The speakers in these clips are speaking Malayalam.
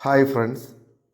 ഹായ് ഫ്രണ്ട്സ്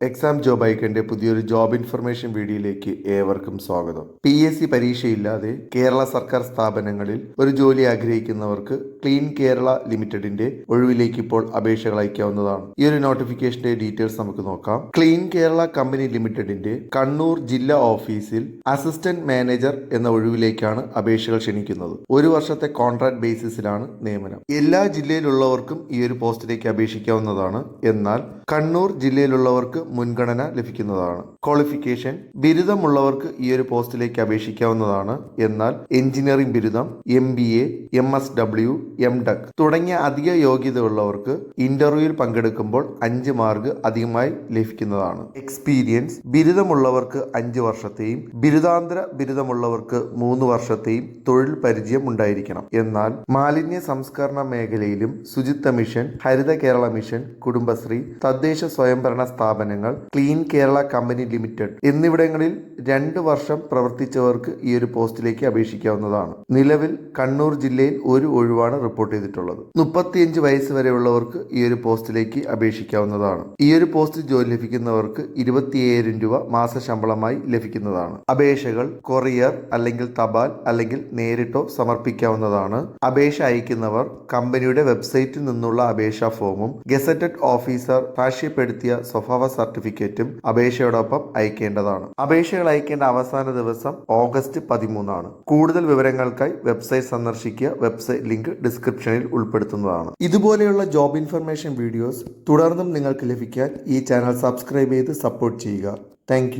എക്സാം ജോബ് ഐക്കന്റെ പുതിയൊരു ജോബ് ഇൻഫർമേഷൻ വീഡിയോയിലേക്ക് ഏവർക്കും സ്വാഗതം. പി എസ് സി പരീക്ഷയില്ലാതെ കേരള സർക്കാർ സ്ഥാപനങ്ങളിൽ ഒരു ജോലി ആഗ്രഹിക്കുന്നവർക്ക് ക്ലീൻ കേരള ലിമിറ്റഡിന്റെ ഒഴിവിലേക്ക് ഇപ്പോൾ അപേക്ഷകൾ അയക്കാവുന്നതാണ്. ഈ ഒരു നോട്ടിഫിക്കേഷന്റെ ഡീറ്റെയിൽസ് നമുക്ക് നോക്കാം. ക്ലീൻ കേരള കമ്പനി ലിമിറ്റഡിന്റെ കണ്ണൂർ ജില്ലാ ഓഫീസിൽ അസിസ്റ്റന്റ് മാനേജർ എന്ന ഒഴിവിലേക്കാണ് അപേക്ഷകൾ ക്ഷണിക്കുന്നത്. ഒരു വർഷത്തെ കോൺട്രാക്ട് ബേസിസിലാണ് നിയമനം. എല്ലാ ജില്ലയിലുള്ളവർക്കും ഈ ഒരു പോസ്റ്റിലേക്ക് അപേക്ഷിക്കാവുന്നതാണ്. എന്നാൽ കണ്ണൂർ ജില്ലയിലുള്ളവർക്ക് മുൻഗണന ലഭിക്കുന്നതാണ്. ക്വാളിഫിക്കേഷൻ ബിരുദമുള്ളവർക്ക് ഈ ഒരു പോസ്റ്റിലേക്ക് അപേക്ഷിക്കാവുന്നതാണ്. എന്നാൽ എഞ്ചിനീയറിംഗ് ബിരുദം M B A M S W M tech തുടങ്ങിയ അധിക യോഗ്യതയുള്ളവർക്ക് ഇന്റർവ്യൂവിൽ പങ്കെടുക്കുമ്പോൾ അഞ്ച് മാർക്ക് അധികമായി ലഭിക്കുന്നതാണ്. എക്സ്പീരിയൻസ് ബിരുദമുള്ളവർക്ക് അഞ്ച് വർഷത്തെയും ബിരുദാന്തര ബിരുദമുള്ളവർക്ക് മൂന്ന് വർഷത്തെയും തൊഴിൽ പരിചയം ഉണ്ടായിരിക്കണം. എന്നാൽ മാലിന്യ സംസ്കരണ മേഖലയിലും ശുചിത്വ മിഷൻ ഹരിത കേരള മിഷൻ കുടുംബശ്രീ തദ്ദേശ സ്വയംഭരണ സ്ഥാപനങ്ങൾ ക്ലീൻ കേരള കമ്പനി ലിമിറ്റഡ് എന്നിവിടങ്ങളിൽ രണ്ട് വർഷം പ്രവർത്തിച്ചവർക്ക് ഈ ഒരു പോസ്റ്റിലേക്ക് അപേക്ഷിക്കാവുന്നതാണ്. നിലവിൽ കണ്ണൂർ ജില്ലയിൽ ഒരു ഒഴിവാണ് റിപ്പോർട്ട് ചെയ്തിട്ടുള്ളത്. മുപ്പത്തിയഞ്ച് വയസ്സ് വരെയുള്ളവർക്ക് ഈ ഒരു പോസ്റ്റിലേക്ക് അപേക്ഷിക്കാവുന്നതാണ്. ഈ ഒരു പോസ്റ്റിൽ ജോലി ലഭിക്കുന്നവർക്ക് ഇരുപത്തിയേഴായിരം രൂപ മാസ ശമ്പളമായി ലഭിക്കുന്നതാണ്. അപേക്ഷകൾ കൊറിയർ അല്ലെങ്കിൽ തപാൽ അല്ലെങ്കിൽ നേരിട്ടോ സമർപ്പിക്കാവുന്നതാണ്. അപേക്ഷ അയക്കുന്നവർ കമ്പനിയുടെ വെബ്സൈറ്റിൽ നിന്നുള്ള അപേക്ഷാ ഫോമും ഗസറ്റഡ് ഓഫീസർ സാക്ഷ്യപ്പെടുത്തിയ സ്വഭാവ സർട്ടിഫിക്കറ്റും അപേക്ഷയോടൊപ്പം അയക്കേണ്ടതാണ്. അപേക്ഷകൾ അയക്കേണ്ട അവസാന ദിവസം ഓഗസ്റ്റ് പതിമൂന്നാണ്. കൂടുതൽ വിവരങ്ങൾക്കായി വെബ്സൈറ്റ് സന്ദർശിക്കുക. വെബ്സൈറ്റ് ലിങ്ക് ഡിസ്ക്രിപ്ഷനിൽ ഉൾപ്പെടുത്തുന്നതാണ്. ഇതുപോലെയുള്ള ജോബ് ഇൻഫർമേഷൻ വീഡിയോസ് തുടർന്നും നിങ്ങൾക്ക് ലഭിക്കാൻ ഈ ചാനൽ സബ്സ്ക്രൈബ് ചെയ്ത് സപ്പോർട്ട് ചെയ്യുക. താങ്ക്